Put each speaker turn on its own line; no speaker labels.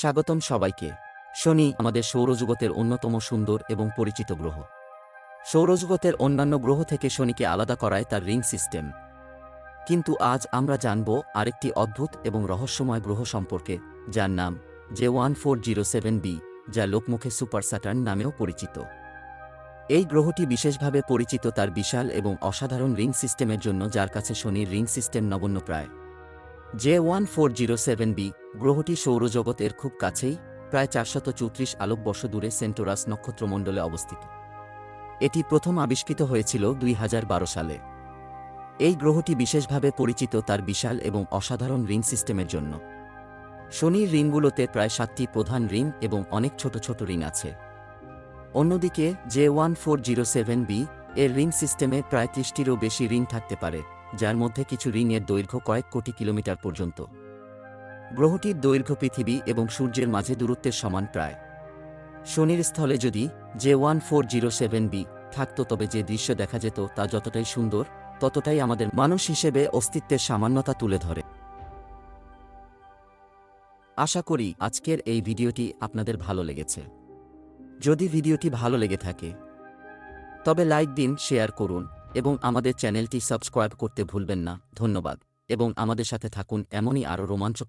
স্বাগতম সবাইকে। শনি আমাদের সৌরজগতের অন্যতম সুন্দর এবং পরিচিত গ্রহ। সৌরজগতের অন্যান্য গ্রহ থেকে শনিকে আলাদা করায় তার রিং সিস্টেম। কিন্তু আজ আমরা জানব আরেকটি অদ্ভুত এবং রহস্যময় গ্রহ সম্পর্কে, যার নাম J one four zero seven B, যা লোকমুখে সুপার স্যাটার্ন নামেও পরিচিত। এই গ্রহটি বিশেষভাবে পরিচিত তার বিশাল এবং অসাধারণ রিং সিস্টেমের জন্য, যার কাছে শনির রিং সিস্টেম নগণ্য প্রায়। J one four zero seven B গ্রহটি সৌরজগতের খুব কাছেই, প্রায় চারশত চৌত্রিশ আলোকবর্ষ দূরে সেন্টোরাস নক্ষত্রমণ্ডলে অবস্থিত। এটি প্রথম আবিষ্কৃত হয়েছিল দুই হাজার বারো সালে। এই গ্রহটি বিশেষভাবে পরিচিত তার বিশাল এবং অসাধারণ রিং সিস্টেমের জন্য। শনির রিংগুলোতে প্রায় সাতটি প্রধান রিং এবং অনেক ছোট ছোট রিং আছে। অন্যদিকে, J one four zero seven B এর রিং সিস্টেমে প্রায় ত্রিশটিরও বেশি রিং থাকতে পারে, যার মধ্যে কিছু রিংয়ের দৈর্ঘ্য কয়েক কোটি কিলোমিটার পর্যন্ত। গ্রহটির দৈর্ঘ্য পৃথিবী এবং সূর্যের মাঝে দূরত্বের সমান প্রায়। শনির স্থলে যদি J one four zero seven B থাকত তবে যে দৃশ্য দেখা যেত তা যতটাই সুন্দর, ততটাই আমাদের মানুষ হিসেবে অস্তিত্বের সামান্যতা তুলে ধরে। আশা করি আজকের এই ভিডিওটি আপনাদের ভালো লেগেছে। যদি ভিডিওটি ভালো লেগে থাকে, তবে লাইক দিন, শেয়ার করুন এবং আমাদের চ্যানেলটি সাবস্ক্রাইব করতে ভুলবেন না। ধন্যবাদ। এবং আমাদের সাথে থাকুন এমনই আরও রোমাঞ্চকর